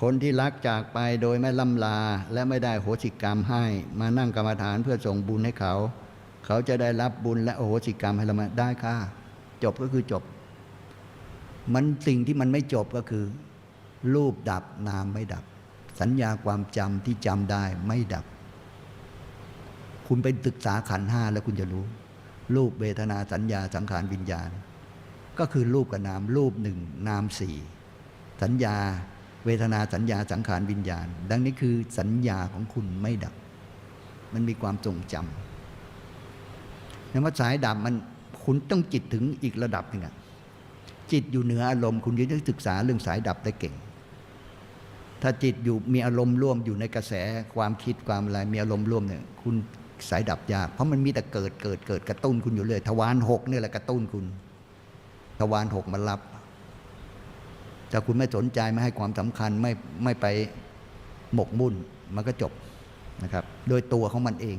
คนที่รักจากไปโดยไม่ล่ำลาและไม่ได้โหสิกรรมให้ มานั่งกรรมฐานเพื่อส่งบุญให้เขา เขาจะได้รับบุญและโอโหสิกรรมให้เรามาได้ค่ะ จบก็คือจบ มันสิ่งที่มันไม่จบก็คือ รูปดับนามไม่ดับ สัญญาความจำที่จำได้ไม่ดับ คุณไปศึกษาขันห้าแล้วคุณจะรู้ รูปเวทนาสัญญาสังขารวิญญาณ ก็คือรูปกับนามรูปหนึ่งนามสี่สัญญา เวทนาสัญญาสังขารวิญญาณ ดังนี้คือสัญญาของคุณไม่ดับ มันมีความทรงจำนั้นว่าสายดับมันคุณต้องจิตถึงอีกระดับหนึ่งจิตอยู่เหนืออารมณ์คุณจะได้ศึกษาเรื่องสายดับได้เก่ง ถ้าจิตอยู่มีอารมณ์ร่วมอยู่ในกระแสความคิดความอะไรมีอารมณ์ร่วมเนี่ยคุณสายดับยาก เพราะมันมีแต่เกิดเกิดเกิดกระตุ้นคุณอยู่เลย ทวารหกเนี่ยแหละกระตุ้นคุณ ทวารหกมันรับ ถ้าคุณไม่สนใจไม่ให้ความสำคัญไม่ไม่ไปหมกมุ่นมันก็จบนะครับ โดยตัวของมันเอง